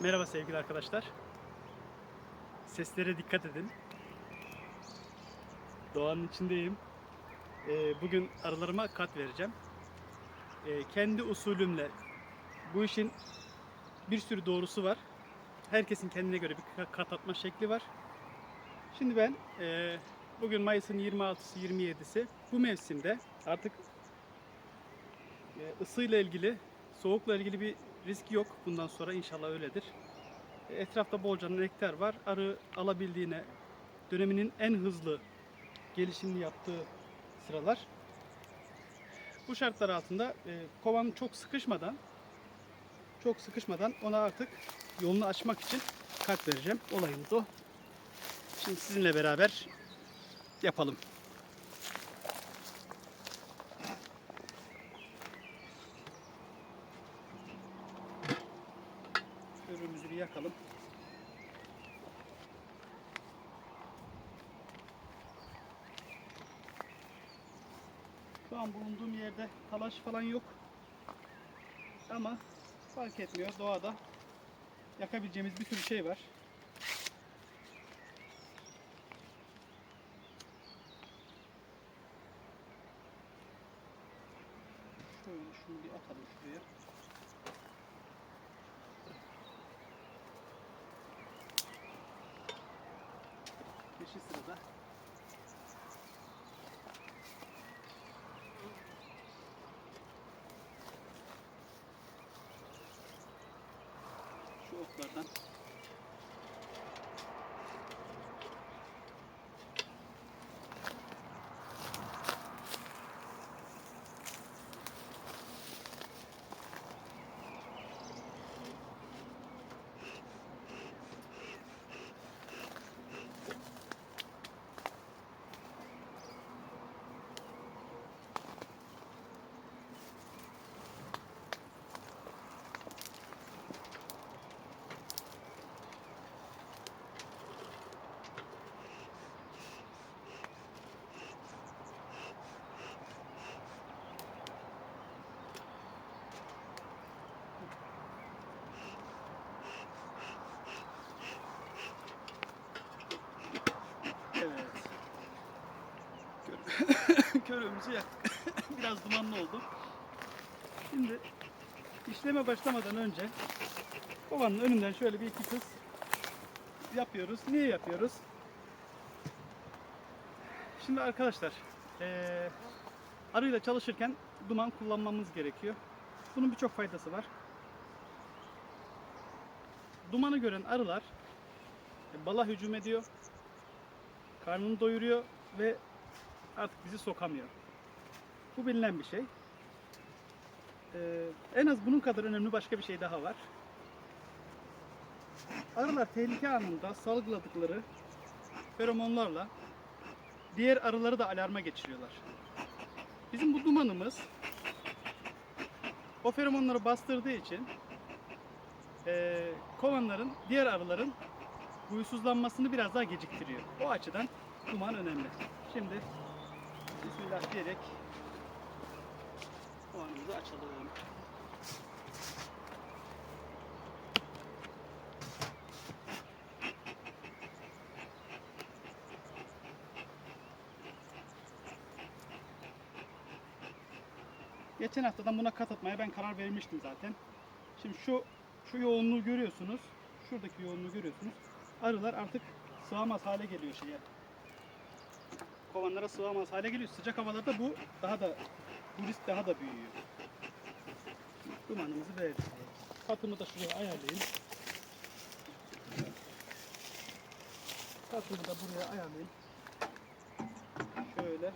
Merhaba sevgili arkadaşlar. Seslere dikkat edin. Doğanın içindeyim. Ee, bugün arılarıma kat vereceğim. Ee, kendi usulümle bu işin bir sürü doğrusu var. Herkesin kendine göre bir kat atma şekli var. Şimdi ben e, bugün Mayıs'ın 26'sı 27'si bu mevsimde artık e, ısıyla ilgili, soğukla ilgili bir risk yok. Bundan sonra inşallah öyledir. E, Etrafta bolca nektar var. Arı alabildiğine döneminin en hızlı gelişimini yaptığı sıralar. Bu şartlar altında e, kovan çok sıkışmadan çok sıkışmadan ona artık yolunu açmak için kart vereceğim. Olayımız o. Şimdi sizinle beraber yapalım. Körümüzü bir yakalım. Şu an bulunduğum yerde talaş falan yok. Ama fark etmiyor. Doğada yakabileceğimiz bir sürü şey var. Şöyle şunu bir atalım şuraya. Peşi sırada. Şu otlardan Evet. Kör- Körüğümüzü yaktık. Biraz dumanlı oldu. Şimdi işleme başlamadan önce kovanın önünden şöyle bir iki kız yapıyoruz. Niye yapıyoruz? Şimdi arkadaşlar eee arıyla çalışırken duman kullanmamız gerekiyor. Bunun birçok faydası var. Dumanı gören arılar e, bala hücum ediyor karnını doyuruyor ve artık bizi sokamıyor. Bu bilinen bir şey. Ee, en az bunun kadar önemli başka bir şey daha var. Arılar tehlike anında salgıladıkları feromonlarla diğer arıları da alarma geçiriyorlar. Bizim bu dumanımız o feromonları bastırdığı için eee, kovanların, diğer arıların huysuzlanmasını biraz daha geciktiriyor. O açıdan duman önemli. Şimdi Bismillah diyerek kovanımızı açalım. Geçen haftadan buna kat atmaya ben karar vermiştim zaten. Şimdi şu şu yoğunluğu görüyorsunuz. Şuradaki yoğunluğu görüyorsunuz. Arılar artık sığamaz hale geliyor şeye. Kovanlara sığamaz hale geliyor. Sıcak havalarda bu daha da bu risk daha da büyüyor. Dumanımızı verdik. Katımı da şuraya ayarlayayım. Katımı da buraya ayarlayayım. Şöyle.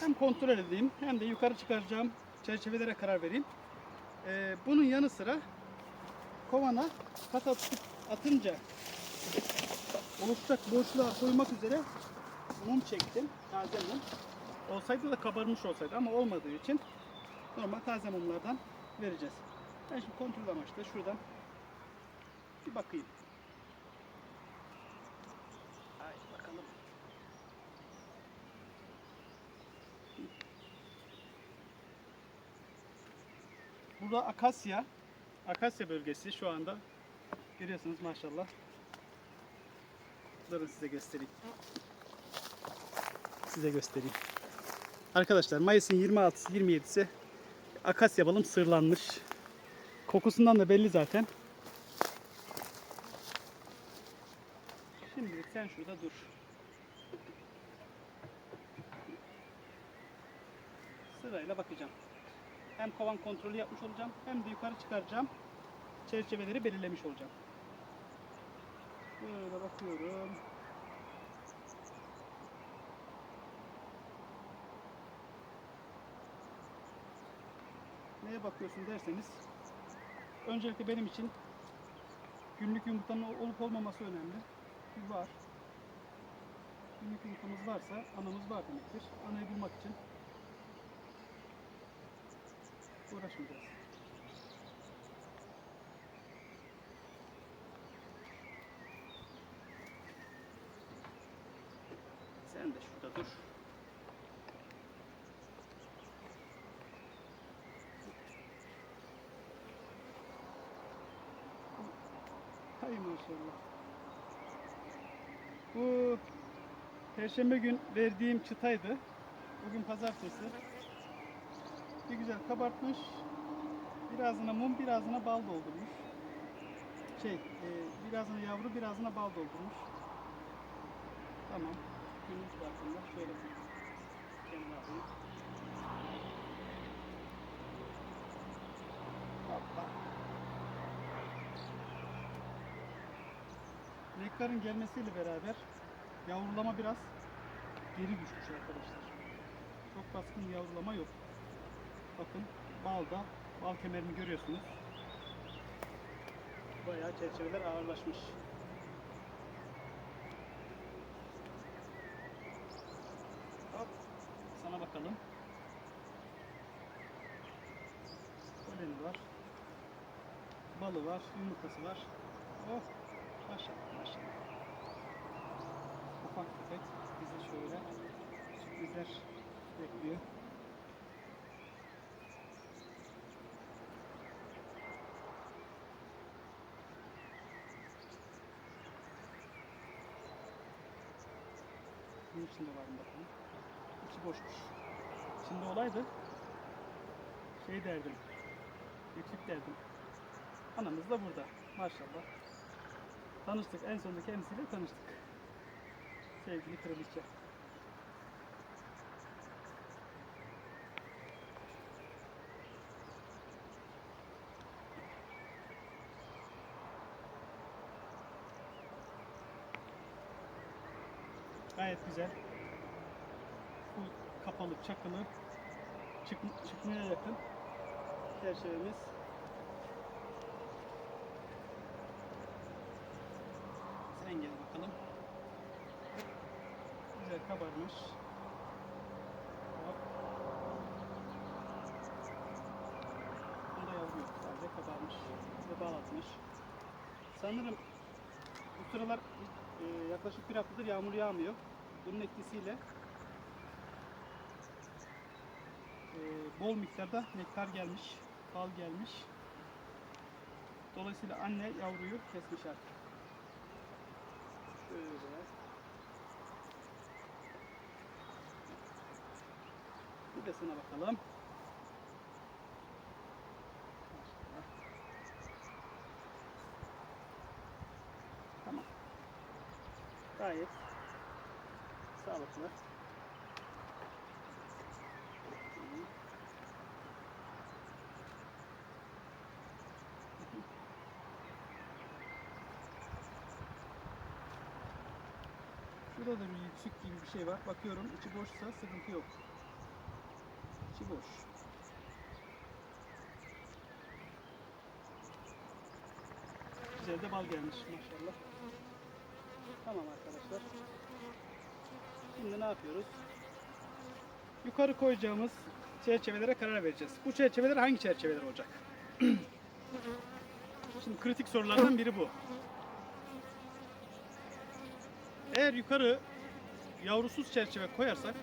hem kontrol edeyim hem de yukarı çıkaracağım çerçevelere karar vereyim. Ee, bunun yanı sıra kovana kat atıp atınca oluşacak boşluğa koymak üzere mum çektim. Taze mum. Olsaydı da kabarmış olsaydı ama olmadığı için normal taze mumlardan vereceğiz. Ben şimdi kontrol amaçlı şuradan bir bakayım. Haydi bakalım. Burada akasya. Akasya bölgesi şu anda. Görüyorsunuz maşallah. Durun size göstereyim. Size göstereyim. Arkadaşlar Mayıs'ın 26'sı 27'si akasya balım sırlanmış. Kokusundan da belli zaten. Şimdilik sen şurada dur. Hem kovan kontrolü yapmış olacağım hem de yukarı çıkaracağım. Çerçeveleri belirlemiş olacağım. Böyle bakıyorum. Neye bakıyorsun derseniz öncelikle benim için günlük yumurtanın olup olmaması önemli. Var. Günlük yumurtamız varsa anamız var demektir. Anayı bulmak için uğraşmayacağız. Sen de şurada dur. Hay maşallah. Bu Perşembe gün verdiğim çıtaydı. Bugün pazartesi. Bir güzel kabartmış. Birazına mum, birazına bal doldurmuş. Şey, e, birazına yavru, birazına bal doldurmuş. Tamam. Günlük farkında şöyle kenara alayım. Hoppa. Nektarın gelmesiyle beraber yavrulama biraz geri düşmüş arkadaşlar. Çok baskın yavrulama yok. Bakın balda, bal kemerini görüyorsunuz. Bayağı çerçeveler ağırlaşmış. Hop, sana bakalım. Poleni var. Balı var, yumurtası var. Oh, maşallah maşallah. Ufak tefek bizi şöyle sürprizler bekliyor. Bunun içinde var mı bakalım. İçi boşmuş. İçinde olaydı şey derdim. Yüklük derdim. Anamız da burada. Maşallah. Tanıştık. En sonunda kendisiyle tanıştık. Sevgili kraliçe. Gayet güzel. Full kapalı, çakılı. Çık, çıkmaya yakın. Çerçevemiz. Sen gel bakalım. Güzel kabarmış. Hop. Yok. Sadece kabarmış ve bağlatmış. Sanırım bu sıralar e, yaklaşık bir haftadır yağmur yağmıyor. Bunun etkisiyle e, bol miktarda nektar gelmiş, bal gelmiş. Dolayısıyla anne yavruyu kesmiş artık. Şöyle. Bir de sana bakalım. Maşallah. Tamam. Gayet sağlıklı. Şurada da bir yüksük gibi bir şey var. Bakıyorum içi boşsa sıkıntı yok. İçi boş. Güzel de bal gelmiş maşallah. Tamam arkadaşlar. Şimdi ne yapıyoruz? Yukarı koyacağımız çerçevelere karar vereceğiz. Bu çerçeveler hangi çerçeveler olacak? Şimdi kritik sorulardan biri bu. Eğer yukarı yavrusuz çerçeve koyarsak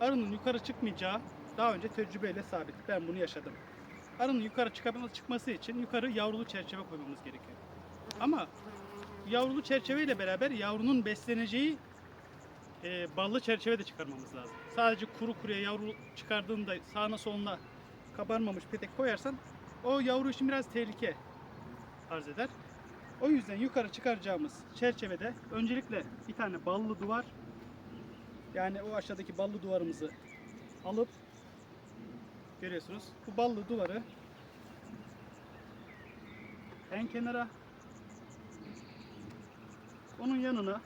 arının yukarı çıkmayacağı daha önce tecrübeyle sabit. Ben bunu yaşadım. arının yukarı çıkabilmesi çıkması için yukarı yavrulu çerçeve koymamız gerekiyor. Ama yavrulu çerçeve ile beraber yavrunun besleneceği e, ballı çerçeve de çıkarmamız lazım. Sadece kuru kuruya yavru çıkardığında sağına soluna kabarmamış petek koyarsan o yavru için biraz tehlike arz eder. O yüzden yukarı çıkaracağımız çerçevede öncelikle bir tane ballı duvar yani o aşağıdaki ballı duvarımızı alıp görüyorsunuz. Bu ballı duvarı en kenara onun yanına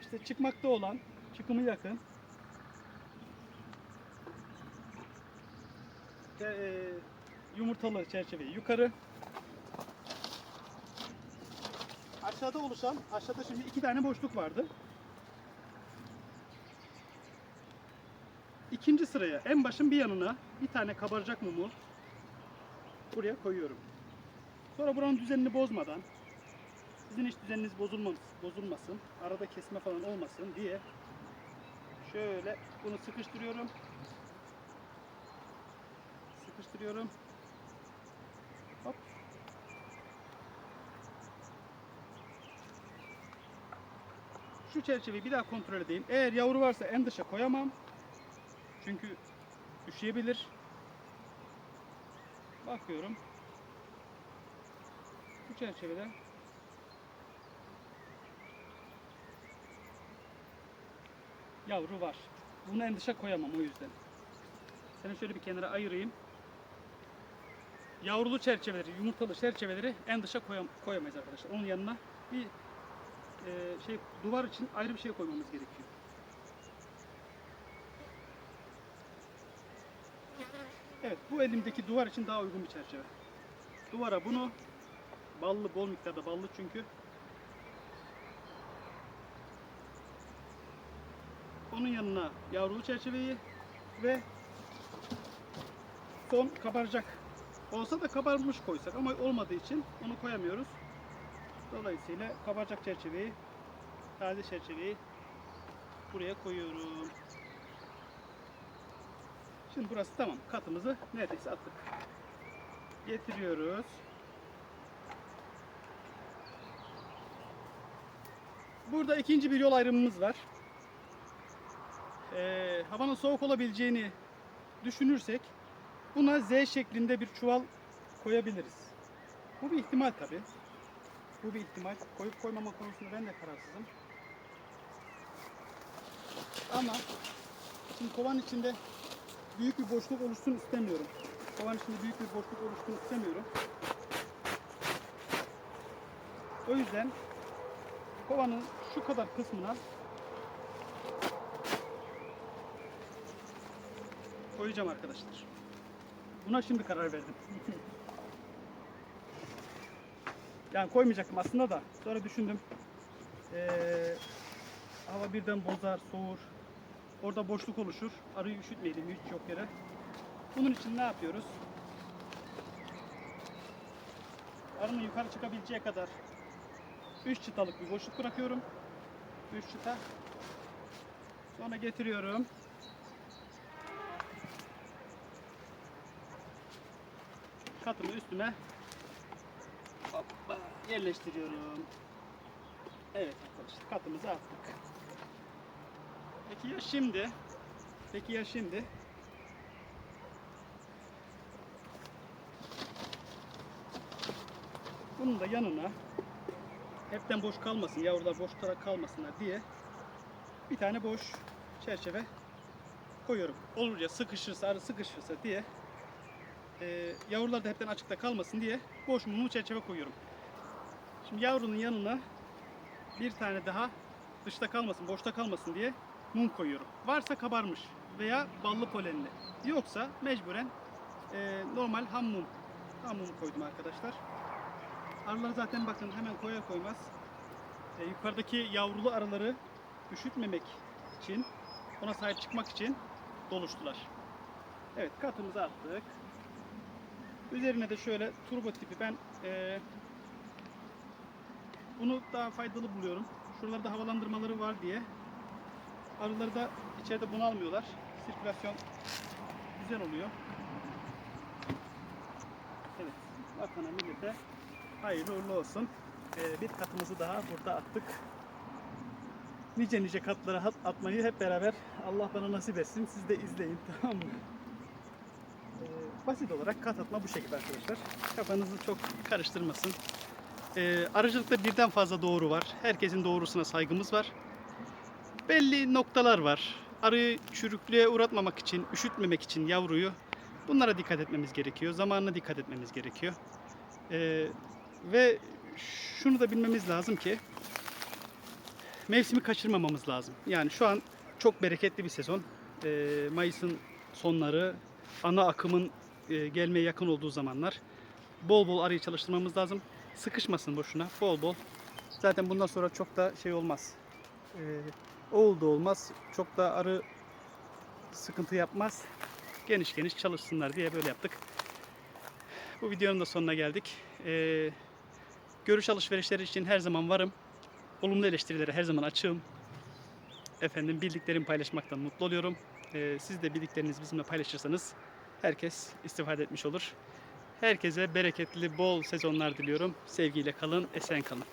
işte çıkmakta olan çıkımı yakın ve, e, yumurtalı çerçeveyi yukarı aşağıda oluşan aşağıda şimdi iki tane boşluk vardı. İkinci sıraya en başın bir yanına bir tane kabaracak mumu buraya koyuyorum. Sonra buranın düzenini bozmadan sizin hiç düzeniniz bozulmasın, arada kesme falan olmasın diye şöyle bunu sıkıştırıyorum. Sıkıştırıyorum. Hop. Şu çerçeveyi bir daha kontrol edeyim. Eğer yavru varsa en dışa koyamam. Çünkü üşüyebilir. Bakıyorum. Bu çerçevede yavru var. Bunu en koyamam o yüzden. Seni şöyle bir kenara ayırayım. Yavrulu çerçeveleri, yumurtalı çerçeveleri en dışa koyam koyamayız arkadaşlar. Onun yanına bir e, şey duvar için ayrı bir şey koymamız gerekiyor. Evet, bu elimdeki duvar için daha uygun bir çerçeve. Duvara bunu ballı, bol miktarda ballı çünkü. Onun yanına yavrulu çerçeveyi ve son kabaracak. Olsa da kabarmış koysak ama olmadığı için onu koyamıyoruz. Dolayısıyla kabaracak çerçeveyi, taze çerçeveyi buraya koyuyorum. Şimdi burası tamam. Katımızı neredeyse attık. Getiriyoruz. Burada ikinci bir yol ayrımımız var. Ee, havanın soğuk olabileceğini düşünürsek buna Z şeklinde bir çuval koyabiliriz. Bu bir ihtimal tabi. Bu bir ihtimal. Koyup koymama konusunda ben de kararsızım. Ama şimdi kovan içinde büyük bir boşluk oluşsun istemiyorum. Kovan içinde büyük bir boşluk oluşsun istemiyorum. O yüzden kovanın şu kadar kısmına koyacağım arkadaşlar. Buna şimdi karar verdim. yani koymayacaktım aslında da sonra düşündüm. Ee, hava birden bozar, soğur. Orada boşluk oluşur. Arıyı üşütmeyelim hiç yok yere. Bunun için ne yapıyoruz? Arının yukarı çıkabileceği kadar 3 çıtalık bir boşluk bırakıyorum. 3 çıta. Sonra getiriyorum. Katımı üstüme hoppa, yerleştiriyorum. Evet arkadaşlar katımızı attık. Peki ya şimdi? Peki ya şimdi? Bunun da yanına hepten boş kalmasın, yavrular boş tutarak kalmasınlar diye bir tane boş çerçeve koyuyorum. Olur ya sıkışırsa, arı sıkışırsa diye e, yavrular da hepten açıkta kalmasın diye boş mumlu çerçeve koyuyorum. Şimdi yavrunun yanına bir tane daha dışta kalmasın, boşta kalmasın diye mum koyuyorum. Varsa kabarmış veya ballı polenli. Yoksa mecburen e, normal ham mum. Ham mum koydum arkadaşlar. Arılar zaten bakın hemen koyar koymaz e, yukarıdaki yavrulu arıları üşütmemek için, ona sahip çıkmak için doluştular. Evet katımızı attık. Üzerine de şöyle turbo tipi ben e, bunu daha faydalı buluyorum. Şuralarda havalandırmaları var diye. Arıları da içeride bunalmıyorlar. Sirkülasyon güzel oluyor. Evet, vatana millete hayırlı uğurlu olsun. Ee, bir katımızı daha burada attık. Nice nice katlara hat- atmayı hep beraber Allah bana nasip etsin. Siz de izleyin tamam mı? Basit olarak kat atma bu şekilde arkadaşlar. Kafanızı çok karıştırmasın. Ee, arıcılıkta birden fazla doğru var. Herkesin doğrusuna saygımız var. Belli noktalar var. Arıyı çürüklüğe uğratmamak için, üşütmemek için yavruyu bunlara dikkat etmemiz gerekiyor. Zamanına dikkat etmemiz gerekiyor. Ee, ve şunu da bilmemiz lazım ki mevsimi kaçırmamamız lazım. Yani şu an çok bereketli bir sezon. Ee, Mayıs'ın sonları, ana akımın e, gelmeye yakın olduğu zamanlar. Bol bol arıyı çalıştırmamız lazım. Sıkışmasın boşuna. Bol bol. Zaten bundan sonra çok da şey olmaz. Ee, oğul da olmaz. Çok da arı sıkıntı yapmaz. Geniş geniş çalışsınlar diye böyle yaptık. Bu videonun da sonuna geldik. Ee, görüş alışverişleri için her zaman varım. Olumlu eleştirilere her zaman açığım. Efendim bildiklerimi paylaşmaktan mutlu oluyorum. Ee, siz de bildiklerinizi bizimle paylaşırsanız herkes istifade etmiş olur. Herkese bereketli, bol sezonlar diliyorum. Sevgiyle kalın, esen kalın.